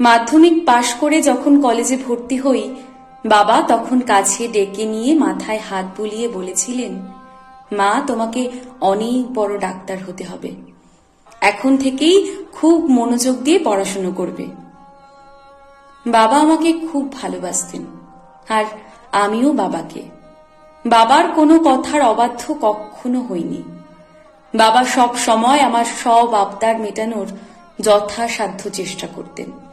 মাধ্যমিক পাশ করে যখন কলেজে ভর্তি হই, বাবা তখন কাছে ডেকে নিয়ে মাথায় হাত বুলিয়ে বলেছিলেন, মা, তোমাকে অনেক বড় ডাক্তার হতে হবে। এখন থেকেই খুব মনোযোগ দিয়ে পড়াশুনো করবে। বাবা আমাকে খুব ভালোবাসতেন, আর আমিও বাবাকে। বাবার কোনো কথার অবাধ্য কখনো হইনি। বাবা সব সময় আমার সব আবদার মেটানোর যথাসাধ্য চেষ্টা করতেন।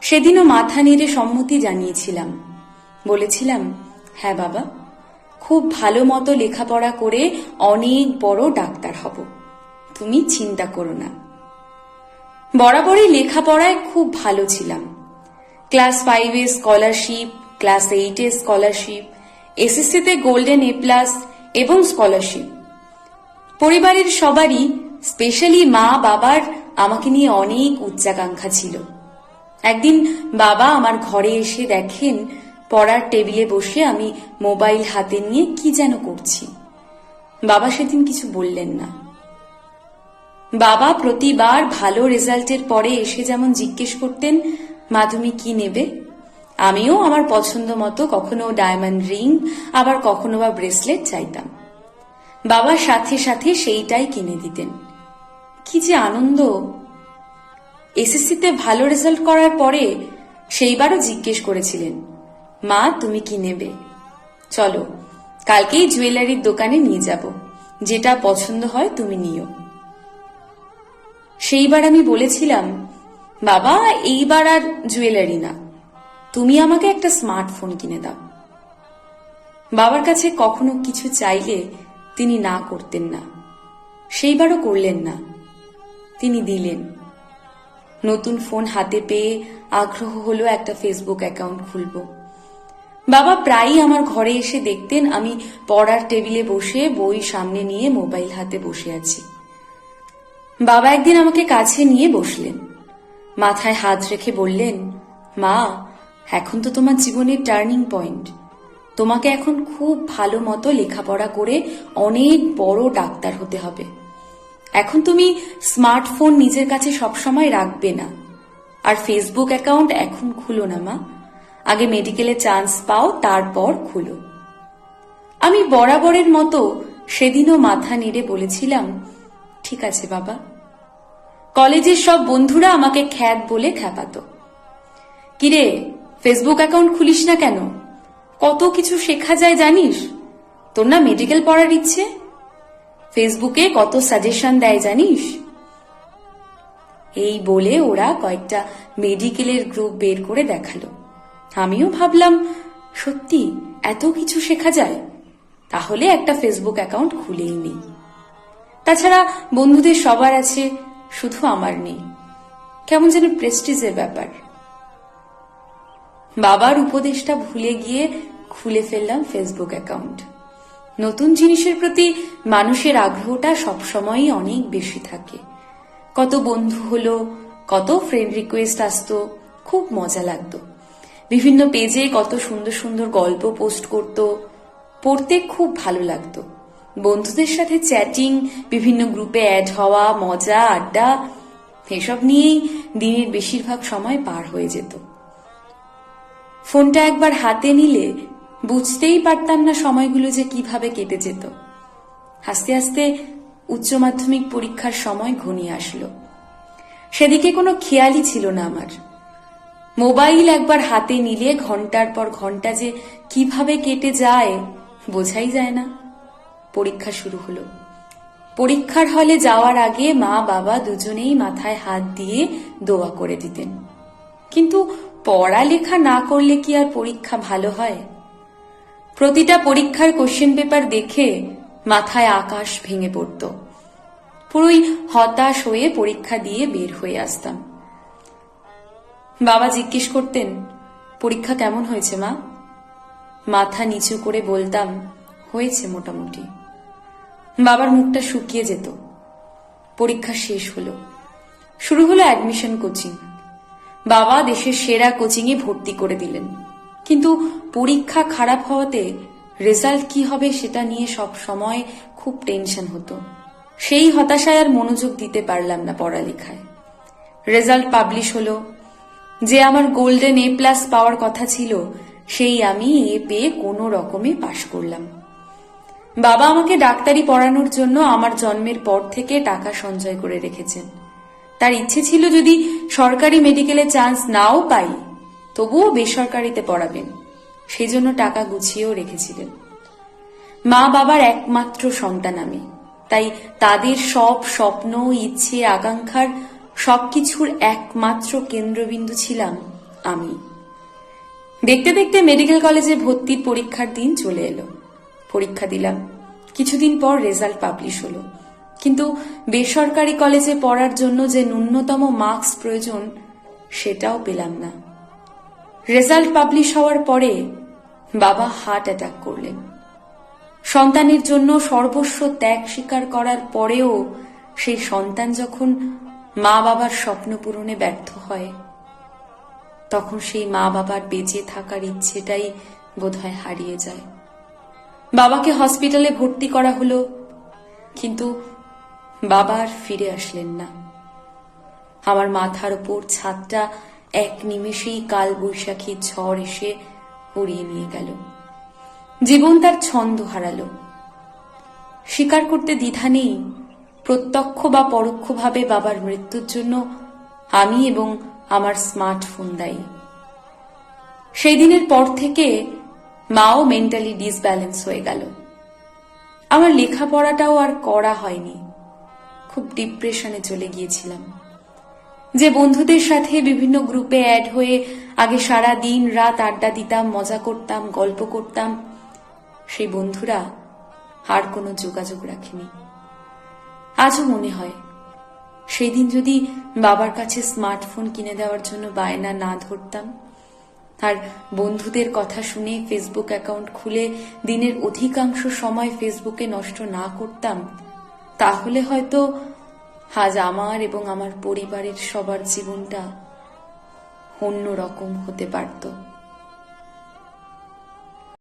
সেদিনও মাথা নেড়ে সম্মতি জানিয়েছিলাম। বলেছিলাম হ্যাঁ বাবা, খুব ভালো মতো লেখাপড়া করে অনেক বড় ডাক্তার হব। তুমি চিন্তা করো না। বরাবরই লেখাপড়ায় খুব ভালো ছিলাম। ক্লাস ফাইভে স্কলারশিপ, ক্লাস এইটে স্কলারশিপ এসএসসিতে গোল্ডেন এ প্লাস এবং স্কলারশিপ। পরিবারের সবারই, স্পেশালি মা বাবার আমাকে নিয়ে অনেক উচ্চাকাঙ্ক্ষা ছিল। একদিন বাবা আমার ঘরে এসে দেখেন পড়ার টেবিলে বসে আমি মোবাইল হাতে নিয়ে কি যেন করছি। বাবা সেদিন কিছু বললেন না। বাবা প্রতিবার ভালো রেজাল্টের পরে এসে যেমন জিজ্ঞেস করতেন মা তুমি কি নেবে? আমিও আমার পছন্দ মতো কখনো ডায়মন্ড রিং, আবার কখনো বা ব্রেসলেট চাইতাম। বাবার সাথে সাথে সেইটাই কিনে দিতেন। কি যে আনন্দ! এসএসসিতে ভালো রেজাল্ট করার পরে সেইবারও জিজ্ঞেস করেছিলেন, মা, তুমি কি নেবে? চলো, কালকেই জুয়েলারির দোকানে নিয়ে যাব, যেটা পছন্দ হয় তুমি নিও। সেইবার আমি বলেছিলাম, বাবা, এইবার আর জুয়েলারি না, তুমি আমাকে একটা স্মার্টফোন কিনে দাও। বাবার কাছে কখনো কিছু চাইলে তিনি না করতেন না, সেইবারও করলেন না, তিনি দিলেন। নতুন ফোন হাতে পেয়ে আগ্রহ হলো একটা ফেসবুক অ্যাকাউন্ট খুলব। বাবা প্রায়ই আমার ঘরে এসে দেখতেন আমি পড়ার টেবিলে বসে বই সামনে নিয়ে মোবাইল হাতে বসে আছি। বাবা একদিন আমাকে কাছে নিয়ে বসলেন। মাথায় হাত রেখে বললেন, মা, এখন তো তোমার জীবনের টার্নিং পয়েন্ট। তোমাকে এখন খুব ভালো মতো লেখাপড়া করে অনেক বড় ডাক্তার হতে হবে। এখন তুমি স্মার্টফোন নিজের কাছে সবসময় রাখবে না। আর ফেসবুক অ্যাকাউন্ট এখন খুলো না, মা। আগে মেডিকেলে চান্স পাও, তারপর খুলো। আমি বরাবরের মতো সেদিনও মাথা নেড়ে বলেছিলাম, ঠিক আছে, বাবা। কলেজের সব বন্ধুরা আমাকে খ্যাত বলে খ্যাপাতো। কিরে, ফেসবুক অ্যাকাউন্ট খুলিস না কেন? কত কিছু শেখা যায় জানিস? তোর না মেডিকেল পড়ার ইচ্ছে? ফেসবুকে কত সাজেশন দেয় জানিস? এই বলে ওরা কয়েকটা মেডিকেলের গ্রুপ বের করে দেখাল। আমিও ভাবলাম, সত্যি এত কিছু শেখা যায়? তাহলে একটা ফেসবুক অ্যাকাউন্ট খুলেই নেই তাছাড়া বন্ধুদের সবার আছে, শুধু আমার নেই। কেমন যেন প্রেস্টিজের ব্যাপার। বাবার উপদেশটা ভুলে গিয়ে খুলে ফেললাম ফেসবুক অ্যাকাউন্ট নতুন জিনিসের প্রতি মানুষের আগ্রহটা সবসময়ই অনেক বেশি থাকে। কত বন্ধু হলো, কত ফ্রেন্ড রিকোয়েস্ট আসতো, খুব মজা লাগতো। বিভিন্ন পেজে কত সুন্দর সুন্দর গল্প পোস্ট করত, পড়তে খুব ভালো লাগতো। বন্ধুদের সাথে চ্যাটিং বিভিন্ন গ্রুপে অ্যাড হওয়া, মজা, আড্ডা, এসব নিয়েই দিনের বেশিরভাগ সময় পার হয়ে যেত। ফোনটা একবার হাতে নিলে বুঝতেই পারতাম না সময়গুলো যে কীভাবে কেটে যেত। হাসতে হাসতে উচ্চ মাধ্যমিক পরীক্ষার সময় ঘনিয়ে আসলো। সেদিকে কোনো খেয়ালই ছিল না আমার। মোবাইল একবার হাতে নিলে ঘণ্টার পর ঘণ্টা যে কীভাবে কেটে যায়, বোঝাই যায় না। পরীক্ষা শুরু হলো। পরীক্ষার হলে যাওয়ার আগে মা, বাবা দুজনেই মাথায় হাত দিয়ে দোয়া করে দিতেন। কিন্তু পড়ালেখা না করলে কি আর পরীক্ষা ভালো হয়? প্রতিটা পরীক্ষার কোশ্চেন পেপার দেখে মাথায় আকাশ ভেঙে পড়ত। পুরোই হতাশ হয়ে পরীক্ষা দিয়ে বের হয়ে আসতাম। বাবা জিজ্ঞেস করতেন, পরীক্ষা কেমন হয়েছে মা? মাথা নিচু করে বলতাম, হয়েছে মোটামুটি। বাবার মুখটা শুকিয়ে যেত। পরীক্ষা শেষ হলো। শুরু হলো অ্যাডমিশন কোচিং বাবা দেশের সেরা কোচিংয়ে ভর্তি করে দিলেন। কিন্তু পরীক্ষা খারাপ হওয়াতে রেজাল্ট কি হবে সেটা নিয়ে সব সময় খুব টেনশন হতো। সেই হতাশায় আর মনোযোগ দিতে পারলাম না পড়ালেখায়। রেজাল্ট পাবলিশ হলো। যে আমার গোল্ডেন এ প্লাস পাওয়ার কথা ছিল, সেই আমি এ পেয়ে কোনো রকমে পাশ করলাম। বাবা আমাকে ডাক্তারি পড়ানোর জন্য আমার জন্মের পর থেকে টাকা সঞ্চয় করে রেখেছেন। তার ইচ্ছে ছিল যদি সরকারি মেডিকেলে চান্স নাও পাই তবুও বেসরকারিতে পড়াবেন। সেই জন্য টাকা গুছিয়েও রেখেছিলেন। মা বাবার একমাত্র সন্তান আমি। তাই তাদের সব স্বপ্ন, ইচ্ছে, আকাঙ্ক্ষার সবকিছুর একমাত্র কেন্দ্রবিন্দু ছিলাম আমি। দেখতে দেখতে মেডিকেল কলেজে ভর্তির পরীক্ষার দিন চলে এলো। পরীক্ষা দিলাম। কিছুদিন পর রেজাল্ট পাবলিশ হলো। কিন্তু বেসরকারি কলেজে পড়ার জন্য যে ন্যূনতম মার্কস প্রয়োজন, সেটাও পেলাম না। রেজাল্ট পাবলিশ হওয়ার পরে বাবা হার্ট অ্যাটাক করলেন। সন্তানের জন্য সর্বস্ব ত্যাগ স্বীকার করার পরেও সেই সন্তান যখন মা বাবার স্বপ্ন পূরণে ব্যর্থ হয়, তখন সেই মা বাবার বেঁচে থাকার ইচ্ছেটাই বোধহয় হারিয়ে যায়। বাবাকে হসপিটালে ভর্তি করা হলো, কিন্তু বাবা আর ফিরে আসলেন না। আমার মাথার উপর ছাদটা এক নিমেষেই কাল বৈশাখী ঝড় এসে উড়িয়ে নিয়ে গেল। জীবন তার ছন্দ হারালো। স্বীকার করতে দ্বিধা নেই, প্রত্যক্ষ বা পরোক্ষভাবে বাবার মৃত্যুর জন্য আমি এবং আমার স্মার্টফোন দায়ী। সেই দিনের পর থেকে মাও মেন্টালি ডিসব্যালেন্স হয়ে গেল। আমার লেখাপড়াটাও আর করা হয়নি। খুব ডিপ্রেশনে চলে গিয়েছিলাম। যে বন্ধুদের সাথে বিভিন্ন গ্রুপে অ্যাড হয়ে আগে সারা দিন রাত আড্ডা দিতাম, মজা করতাম, গল্প করতাম, সেই বন্ধুরা আর কোনো যোগাযোগ রাখেনি। আজও মনে হয় সেই দিন যদি বাবার কাছে স্মার্টফোন কিনে দেওয়ার জন্য বায়না না ধরতাম, আর বন্ধুদের কথা শুনে ফেসবুক অ্যাকাউন্ট খুলে দিনের অধিকাংশ সময় ফেসবুকে নষ্ট না করতাম, তাহলে হয়তো আজ আমার এবং আমার পরিবারের সবার জীবনটা অন্যরকম হতে পারত।